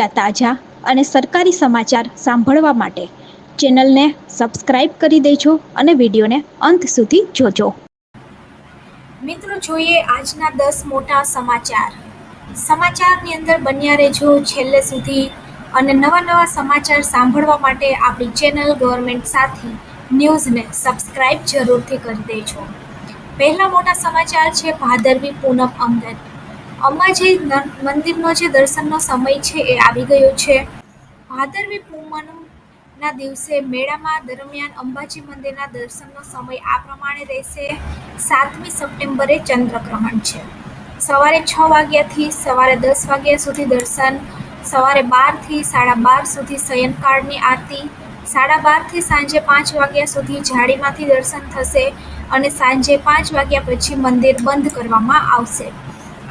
તાજા અને સરકારી સમાચાર સાંભળવા માટે ચેનલને સબસ્ક્રાઇબ કરી દેજો અને વિડીયોને અંત સુધી જોજો. મિત્રો, જોઈએ આજના દસ મોટા સમાચાર. સમાચારની અંદર બન્યા રહેજો છેલ્લે સુધી અને નવા નવા સમાચાર સાંભળવા માટે આપણી ચેનલ ગવર્મેન્ટ સાથી ન્યૂઝને સબસ્ક્રાઇબ જરૂરથી કરી દેજો. પહેલા મોટા સમાચાર છે, ભાદરવી પૂનમ અંગત. અંબાજી મંદિરનો જે દર્શનનો સમય છે એ આવી ગયો છે. ભાદરવી પૂનમના દિવસે મેળામાં દરમિયાન અંબાજી મંદિરના દર્શનનો સમય આ પ્રમાણે રહેશે. સાતમી સપ્ટેમ્બરે ચંદ્રગ્રહણ છે. સવારે છ વાગ્યાથી સવારે દસ વાગ્યા સુધી દર્શન, સવારે બારથી સાડા બાર સુધી શયનકાળની આરતી, સાડા બારથી સાંજે પાંચ વાગ્યા સુધી જાળીમાંથી દર્શન થશે અને સાંજે પાંચ વાગ્યા પછી મંદિર બંધ કરવામાં આવશે.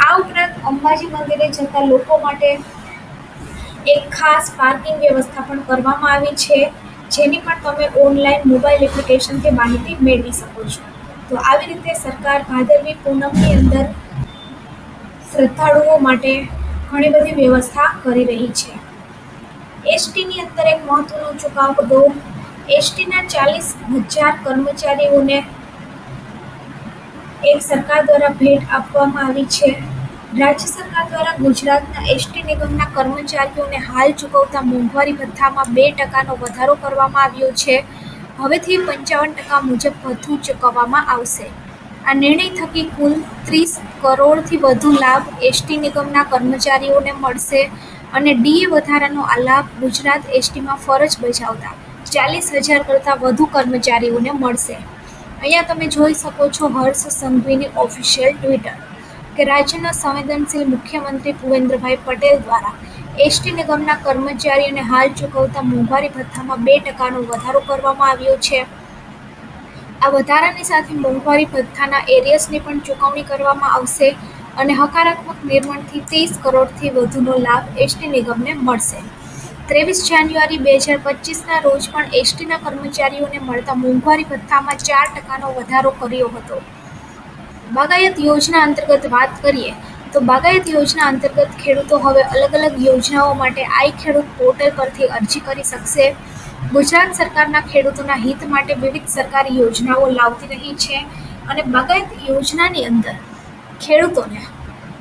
આ ઉપરાંત અંબાજી મંદિરે જતા લોકો માટે એક ખાસ પાર્કિંગ વ્યવસ્થા પણ કરવામાં આવી છે, જેની પણ તમે ઓનલાઈન મોબાઈલ એપ્લિકેશનથી માહિતી મેળવી શકો છો. તો આવી રીતે સરકાર ભાદરવી પૂનમની અંદર શ્રદ્ધાળુઓ માટે ઘણી બધી વ્યવસ્થા કરી રહી છે. એસટીની અંદર એક મહત્વનો ચુકાદો, એસટીના ચાલીસ હજાર કર્મચારીઓને એક સરકાર દ્વારા ભેટ આપવામાં આવી છે. રાજ્ય સરકાર દ્વારા ગુજરાતના એસટી નિગમના કર્મચારીઓને હાલ ચૂકવતા મોંઘવારી ભથ્થામાં બે ટકાનો વધારો કરવામાં આવ્યો છે. હવેથી પંચાવન ટકા મુજબ ભથ્થું ચૂકવવામાં આવશે. આ નિર્ણય થકી કુલ ત્રીસ કરોડથી વધુ લાભ એસટી નિગમના કર્મચારીઓને મળશે અને ડીએ વધારાનો આ લાભ ગુજરાત એસટીમાં ફરજ બજાવતા ચાલીસ હજાર કરતાં વધુ કર્મચારીઓને મળશે. અહીંયા તમે જોઈ શકો છો હર્ષ સંઘવીની ઓફિશિયલ ટ્વિટર કે રાજ્યના સંવેદનશીલ મુખ્યમંત્રી ભૂપેન્દ્રભાઈ પટેલ દ્વારા એસટી નિગમના કર્મચારીઓને હાલ ચૂકવતા મોંઘવારી ભથ્થામાં બે ટકાનો વધારો કરવામાં આવ્યો છે. આ વધારાની સાથે મોંઘવારી ભથ્થાના એરિયસની પણ ચૂકવણી કરવામાં આવશે અને હકારાત્મક નિર્માણથી ત્રીસ કરોડથી વધુનો લાભ એસટી નિગમને મળશે. ત્રેવીસ જાન્યુઆરી બે હજાર પચીસના રોજ પણ એસટીના કર્મચારીઓને મળતા મોંઘવારી ભથ્થામાં ચાર ટકાનો વધારો કર્યો હતો. બાગાયત યોજના અંતર્ગત વાત કરીએ તો બાગાયત યોજના અંતર્ગત ખેડૂતો હવે અલગ અલગ યોજનાઓ માટે આઈ ખેડૂત પોર્ટલ પરથી અરજી કરી શકશે. ગુજરાત સરકારના ખેડૂતોના હિત માટે વિવિધ સરકારી યોજનાઓ લાવતી રહી છે અને બાગાયત યોજનાની અંદર ખેડૂતોને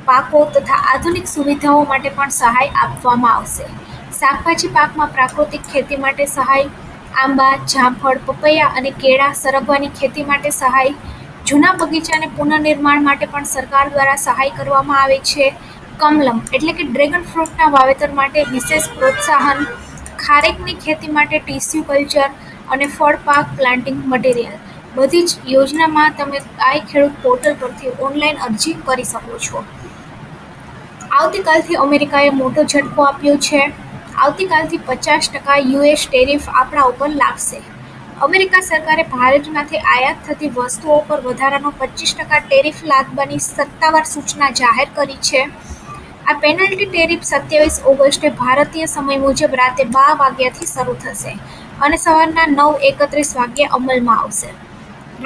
પાકો તથા આધુનિક સુવિધાઓ માટે પણ સહાય આપવામાં આવશે. શાકભાજી પાકમાં પ્રાકૃતિક ખેતી માટે સહાય, આંબા, જામફળ, પપૈયા અને કેળા સરગવાની ખેતી માટે સહાય, જૂના બગીચાને પુનઃનિર્માણ માટે પણ સરકાર દ્વારા સહાય કરવામાં આવે છે. કમલમ એટલે કે ડ્રેગન ફ્રૂટના વાવેતર માટે વિશેષ પ્રોત્સાહન, ખારેકની ખેતી માટે ટીસ્યુ કલ્ચર અને ફળ પાક પ્લાન્ટિંગ મટીરિયલ. બધી જ યોજનામાં તમે આઈ ખેડૂત પોર્ટલ પરથી ઓનલાઈન અરજી કરી શકો છો. આવતીકાલથી અમેરિકાએ મોટો ઝટકો આપ્યો છે. આવતીકાલથી પચાસ ટકા યુએસ ટેરિફ આપણા ઉપર લાગશે. અમેરિકા સરકારે ભારતમાંથી આયાત થતી વસ્તુઓ પર વધારાનો પચીસ ટકા ટેરિફ લાદવાની સત્તાવાર સૂચના જાહેર કરી છે. આ પેનલ્ટી ટેરિફ સત્યાવીસ ઓગસ્ટે ભારતીય સમય મુજબ રાતે બાર વાગ્યાથી શરૂ થશે અને સવારના નવ એકત્રીસ વાગ્યે અમલમાં આવશે.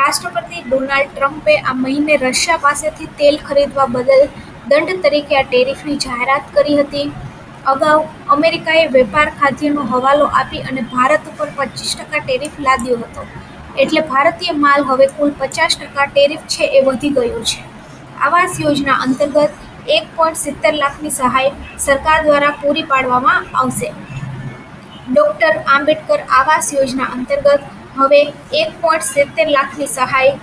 રાષ્ટ્રપતિ ડોનાલ્ડ ટ્રમ્પે આ મહિને રશિયા પાસેથી તેલ ખરીદવા બદલ દંડ તરીકે આ ટેરિફની જાહેરાત કરી હતી. અગાઉ અમેરિકાએ વેપાર ખાદ્યનો હવાલો આપી અને ભારત ઉપર પચીસ ટકા ટેરિફ લાદ્યો હતો. એટલે ભારતીય માલ હવે કુલ પચાસ ટકા ટેરિફ છે એ વધી ગયો છે. આવાસ યોજના અંતર્ગત એક પોઈન્ટ સિત્તેર લાખની સહાય સરકાર દ્વારા પૂરી પાડવામાં આવશે. ડૉક્ટર આંબેડકર આવાસ યોજના અંતર્ગત હવે એક પોઈન્ટ સિત્તેર લાખની સહાય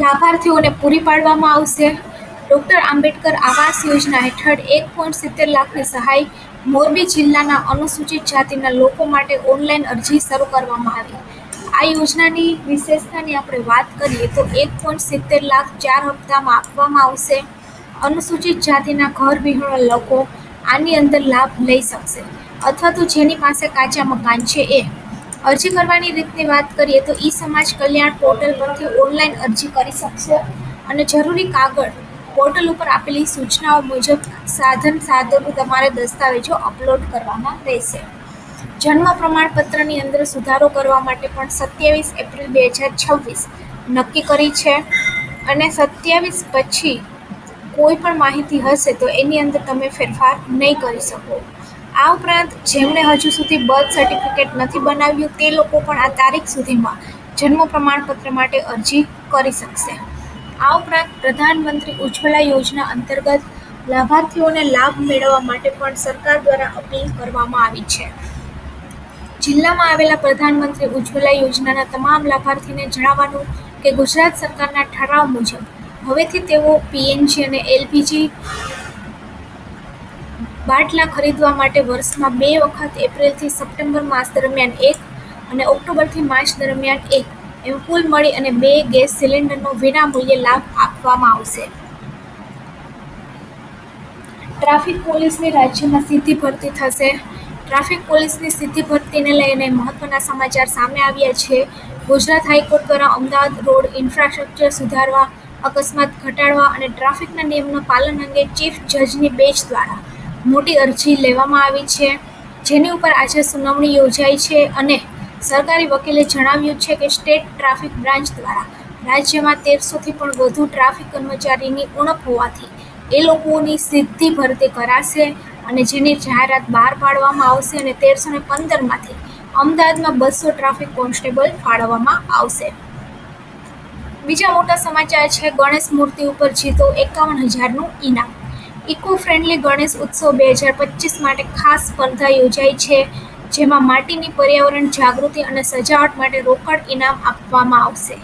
લાભાર્થીઓને પૂરી પાડવામાં આવશે. ડોક્ટર આંબેડકર આવાસ યોજના હેઠળ એક પોઈન્ટ સિત્તેર લાખની સહાય મોરબી જિલ્લાના અનુસૂચિત જાતિના લોકો માટે ઓનલાઈન અરજી શરૂ કરવામાં આવી. આ યોજનાની વિશેષતાની આપણે વાત કરીએ તો એક પોઈન્ટ સિત્તેર લાખ ચાર હપ્તામાં આપવામાં આવશે. અનુસૂચિત જાતિના ઘર વિહોણા લોકો આની અંદર લાભ લઈ શકશે અથવા તો જેની પાસે કાચા મકાન છે એ. અરજી કરવાની રીતની વાત કરીએ તો ઈ સમાજ કલ્યાણ પોર્ટલ પરથી ઓનલાઈન અરજી કરી શકશે અને જરૂરી કાગળ પોર્ટલ ઉપર આપેલી સૂચનાઓ મુજબ સાધન સાધનો તમારે દસ્તાવેજો અપલોડ કરવાના રહેશે. જન્મ પ્રમાણપત્રની અંદર સુધારો કરવા માટે પણ સત્યાવીસ એપ્રિલ બે હજાર છવ્વીસ નક્કી કરી છે અને સત્યાવીસ પછી કોઈ પણ માહિતી હશે તો એની અંદર તમે ફેરફાર નહીં કરી શકો. આ ઉપરાંત જેમણે હજુ સુધી બર્થ સર્ટિફિકેટ નથી બનાવ્યું તે લોકો પણ આ તારીખ સુધીમાં જન્મ પ્રમાણપત્ર માટે અરજી કરી શકશે. આ ઉપરાંત પ્રધાનમંત્રી ઉજ્જવલા યોજના અંતર્ગત લાભાર્થીઓને લાભ મેળવવા માટે પણ સરકાર દ્વારા અપીલ કરવામાં આવી છે. જિલ્લામાં આવેલા પ્રધાનમંત્રી ઉજ્જવલા યોજનાના તમામ લાભાર્થીને જણાવવાનું કે ગુજરાત સરકારના ઠરાવ મુજબ હવેથી તેઓ પીએનજી અને એલપીજી બાટલા ખરીદવા માટે વર્ષમાં બે વખત એપ્રિલથી સપ્ટેમ્બર માસ દરમિયાન એક અને ઓક્ટોબરથી માર્ચ દરમિયાન એક એમ કુલ મળી અને બે ગેસ સિલિન્ડરનો વિનામૂલ્યે લાભ આપવામાં આવશે. ટ્રાફિક પોલીસની રાજ્યમાં સીધી ભરતી થશે. ટ્રાફિક પોલીસની સીધી ભરતીને લઈને મહત્વના સમાચાર સામે આવ્યા છે. ગુજરાત હાઈકોર્ટ દ્વારા અમદાવાદ રોડ ઇન્ફ્રાસ્ટ્રક્ચર સુધારવા, અકસ્માત ઘટાડવા અને ટ્રાફિકના નિયમના પાલન અંગે ચીફ જજની બેચ દ્વારા મોટી અરજી લેવામાં આવી છે. જેની ઉપર આજે સુનાવણી યોજાઈ છે અને સરકારી વકીલે જણાવ્યું છે કે સ્ટેટ ટ્રાફિક બ્રાન્ચ દ્વારા રાજ્યમાં તેરસોથી પણ વધુ ટ્રાફિક કર્મચારીની ઉણપ હોવાથી એ લોકોની સીધી ભરતી કરાશે અને જેની જાહેરાત બહાર પાડવામાં આવશે અને તેરસો ને પંદરમાંથી અમદાવાદમાં બસો ટ્રાફિક કોન્સ્ટેબલ ફાળવવામાં આવશે. બીજા મોટા સમાચાર છે, ગણેશ મૂર્તિ ઉપર જીતો એકાવન હજારનું ઇનામ. ઇકો ફ્રેન્ડલી ગણેશ ઉત્સવ બે હજાર પચીસ માટે ખાસ સ્પર્ધા યોજાઈ છે. જેમાં માટીની પર્યાવરણ જાગૃતિ અને સજાવટ માટે રોકડ ઇનામ આપવામાં આવશે.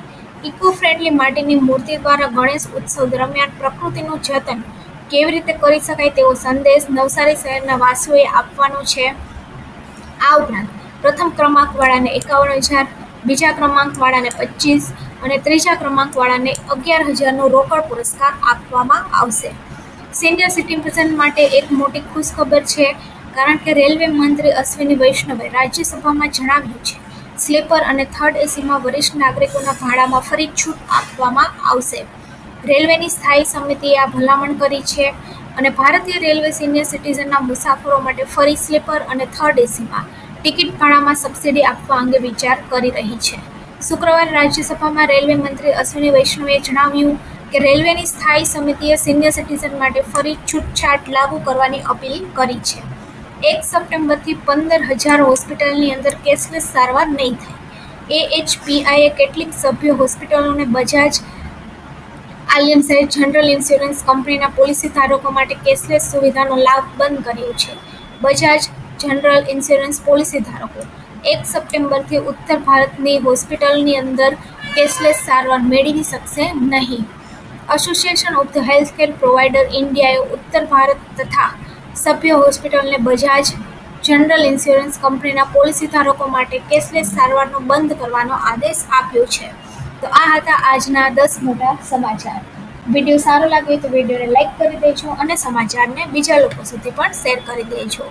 ઇકો ફ્રેન્ડલી માટીની મૂર્તિ દ્વારા ગણેશ ઉત્સવ દરમિયાન પ્રકૃતિનું જતન કેવી રીતે કરી શકાય તેવો સંદેશ નવસારી શહેરના વાસીઓએ આપવાનો છે. આ ઉપરાંત પ્રથમ ક્રમાંકવાળાને એકાવન હજાર, બીજા ક્રમાંકવાળાને પચીસ અને ત્રીજા ક્રમાંકવાળાને અગિયાર હજારનો રોકડ પુરસ્કાર આપવામાં આવશે. સિનિયર સિટીઝન માટે એક મોટી ખુશખબર છે કારણ કે રેલવે મંત્રી અશ્વિની વૈષ્ણવે રાજ્યસભામાં જણાવ્યું છે, સ્લીપર અને થર્ડ એસીમાં વરિષ્ઠ નાગરિકોના ભાડામાં ફરી છૂટ આપવામાં આવશે. રેલવેની સ્થાયી સમિતિએ આ ભલામણ કરી છે અને ભારતીય રેલવે સિનિયર સિટીઝનના મુસાફરો માટે ફરી સ્લીપર અને થર્ડ એસીમાં ટિકિટ ભાડામાં સબસિડી આપવા અંગે વિચાર કરી રહી છે. શુક્રવારે રાજ્યસભામાં રેલવે મંત્રી અશ્વિની વૈષ્ણવે જણાવ્યું કે રેલવેની સ્થાયી સમિતિએ સિનિયર સિટીઝન માટે ફરી છૂટછાટ લાગુ કરવાની અપીલ કરી છે. એક સપ્ટેમ્બરથી પંદર હજાર હોસ્પિટલની અંદર કેશલેસ સારવાર નહીં થાય. એએચપીઆઈએ કેટલીક સભ્ય હોસ્પિટલોને બજાજ આલિયન્સે જનરલ ઇન્સ્યોરન્સ કંપનીના પોલિસી ધારકો માટે કેશલેસ સુવિધાનો લાભ બંધ કર્યો છે. બજાજ, જનરલ ઇન્સ્યોરન્સ પોલિસી ધારકો, એક સપ્ટેમ્બરથી ઉત્તર ભારતની હોસ્પિટલની અંદર કેશલેસ સારવાર મેળવી શકશે નહીં. Association of the healthcare provider ઇન્ડિયાએ ઉત્તર ભારત તથા સભ્ય હોસ્પિટલને બજાજ, જનરલ ઇન્સ્યોરન્સ કંપનીના પોલિસી ધારકો માટે કેશલેસ સારવારનો બંધ કરવાનો આદેશ આપ્યો છે. તો આ હતા આજના દસ મોટા સમાચાર. વીડિયો સારો લાગ્યો તો વિડીયોને લાઇક કરી દેજો અને સમાચારને બીજા લોકો સુધી પણ શેર કરી દેજો.